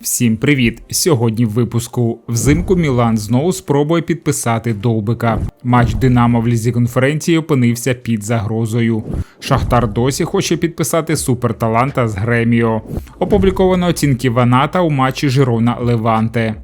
Всім привіт! Сьогодні в випуску взимку Мілан знову спробує підписати Довбика. Матч Динамо в лізі конференції опинився під загрозою. Шахтар досі хоче підписати суперталанта з Греміо. Опубліковано оцінки Ваната у матчі Жирона Леванте.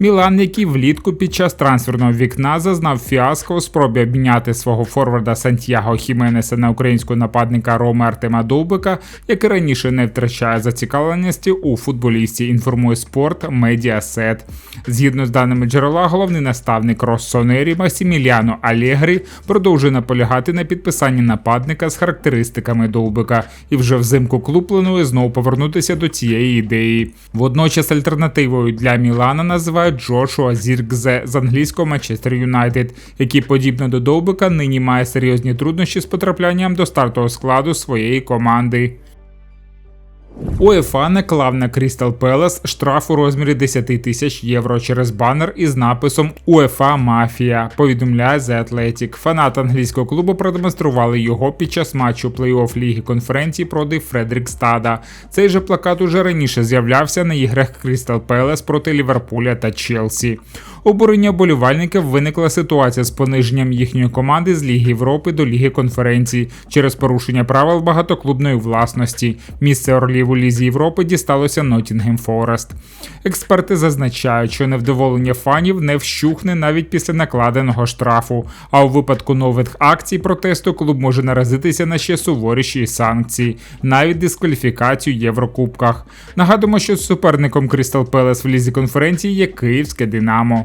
Мілан, який влітку під час трансферного вікна зазнав фіаско у спробі обміняти свого форварда Сантьяго Хіменеса на українського нападника Рома Артема Довбика, який раніше не втрачає зацікавленості у футболісті. Інформує спорт Медіасет. Згідно з даними джерела, головний наставник Россонері Масіміліано Алєгрі продовжує наполягати на підписанні нападника з характеристиками Довбика, і вже взимку клуб планує знову повернутися до цієї ідеї. Водночас альтернативою для Мілана називають Джошуа Зіркзе з англійського Манчестер Юнайтед, який, подібно до Довбика, нині має серйозні труднощі з потраплянням до стартового складу своєї команди. УЕФА наклав на Крістал Пелес штраф у розмірі 10 тисяч євро через банер із написом УЕФА Мафія. Повідомляє The Athletic. Фанати англійського клубу продемонстрували його під час матчу плей-офф ліги конференції проти Фредрікстада. Цей же плакат уже раніше з'являвся на іграх Крістал Пелес проти Ліверпуля та Челсі. Обурення болівальників виникла ситуація з пониженням їхньої команди з Ліги Європи до Ліги конференцій через порушення правил багатоклубної власності. Місце орлів у Лізі Європи дісталося Ноттінгем Форест. Експерти зазначають, що невдоволення фанів не вщухне навіть після накладеного штрафу. А у випадку нових акцій протесту клуб може наразитися на ще суворіші санкції, навіть дискваліфікацію Єврокубках. Нагадуємо, що суперником Крістал Пелес в лізі конференції є Київське Динамо.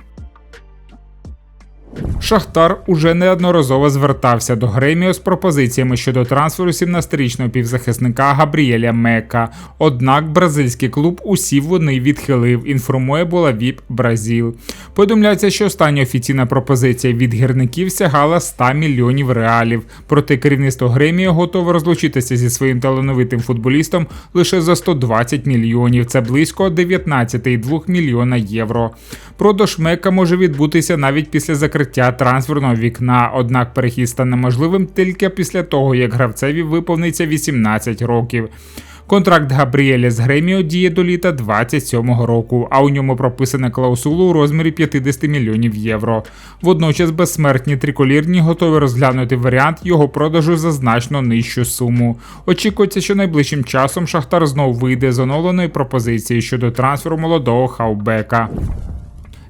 Шахтар уже неодноразово звертався до Греміо з пропозиціями щодо трансферу 17-річного півзахисника Габріеля Мека. Однак бразильський клуб усі вони відхилив. Інформує була ВІП Бразіл. Повідомляється, що остання офіційна пропозиція від гірників сягала 100 мільйонів реалів. Проте керівництво Греміо готове розлучитися зі своїм талановитим футболістом лише за 120 мільйонів. Це близько 19,2 мільйона євро. Продаж Мека може відбутися навіть після закриття трансферного вікна, однак перехід стане можливим тільки після того, як гравцеві виповниться 18 років. Контракт Габріеля з Греміо діє до літа 27-го року, а у ньому прописана клаусула у розмірі 50 мільйонів євро. Водночас безсмертні триколірні готові розглянути варіант його продажу за значно нижчу суму. Очікується, що найближчим часом Шахтар знову вийде з оновленою пропозицією щодо трансферу молодого хавбека.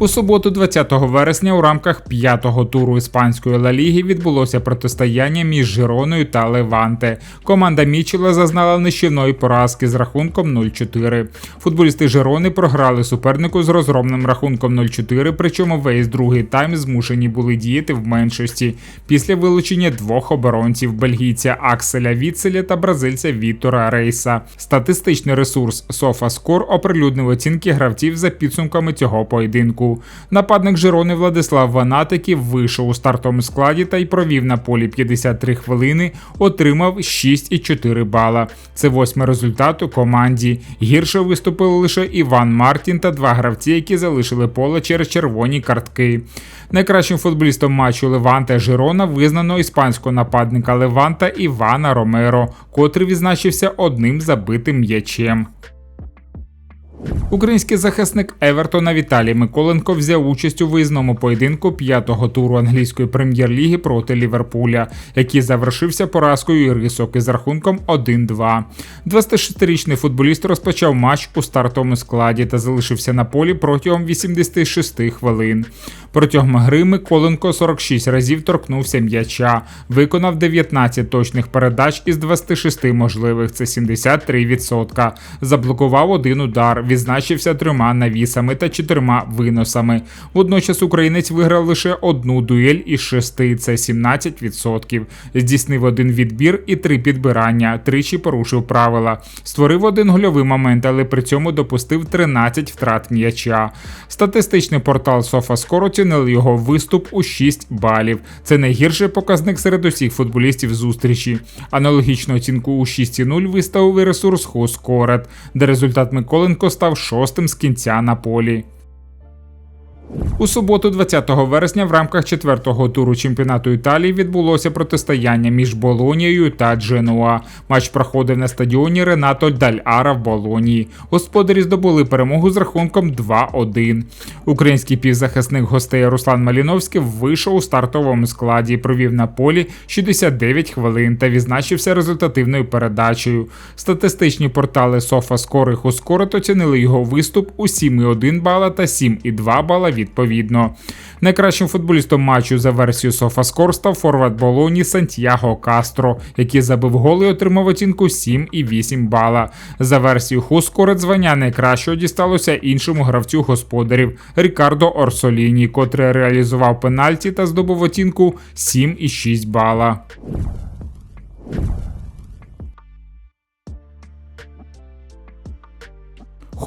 У суботу, 20 вересня, у рамках п'ятого туру іспанської Ла Ліги відбулося протистояння між Жироною та Леванте. Команда Мічела зазнала нищівної поразки з рахунком 0-4. Футболісти Жирони програли супернику з розгромним рахунком 0-4, причому весь другий тайм змушені були діяти в меншості після вилучення двох оборонців бельгійця Акселя Віцеля та бразильця Вітора Рейса. Статистичний ресурс SofaScore оприлюднив оцінки гравців за підсумками цього поєдинку. Нападник Жирони Владислав Ванатиків вийшов у стартовому складі та й провів на полі 53 хвилини, отримав 6,4 бала. Це восьмий результат у команді. Гірше виступили лише Іван Мартін та два гравці, які залишили поле через червоні картки. Найкращим футболістом матчу Леванта Жирона визнано іспанського нападника Леванта Івана Ромеро, котрий відзначився одним забитим м'ячем. Український захисник Евертона Віталій Миколенко взяв участь у виїзному поєдинку п'ятого туру англійської прем'єр-ліги проти Ліверпуля, який завершився поразкою Ірисок із рахунком 1-2. 26-річний футболіст розпочав матч у стартовому складі та залишився на полі протягом 86 хвилин. Протягом гри Миколенко 46 разів торкнувся м'яча, виконав 19 точних передач із 26 можливих, це 73%. Заблокував один удар, відзначився трьома навісами та чотирма виносами. Водночас українець виграв лише одну дуель із шести, це 17%. Здійснив один відбір і три підбирання, тричі порушив правила. Створив один гольовий момент, але при цьому допустив 13 втрат м'яча. Статистичний портал SofaScore оцінили його виступ у 6 балів. Це найгірший показник серед усіх футболістів зустрічі. Аналогічну оцінку у 6,0 виставив і ресурс Хоскорет, де результат Миколенко став шостим з кінця на полі. У суботу, 20 вересня, в рамках четвертого туру чемпіонату Італії відбулося протистояння між Болонією та Дженуа. Матч проходив на стадіоні Ренато Дальара в Болонії. Господарі здобули перемогу з рахунком 2-1. Український півзахисник гостей Руслан Маліновський вийшов у стартовому складі, провів на полі 69 хвилин та відзначився результативною передачею. Статистичні портали SofaScore і Хускорет оцінили його виступ у 7,1 бала та 7,2 бала відповідно. Найкращим футболістом матчу за версією SofaScore став форвард Болоні Сантьяго Кастро, який забив гол і отримав оцінку 7,8 бала. За версією Хускорет звання найкращого дісталося іншому гравцю господарів Рікардо Орсоліні, котрий реалізував пенальті та здобув оцінку 7,6 бала.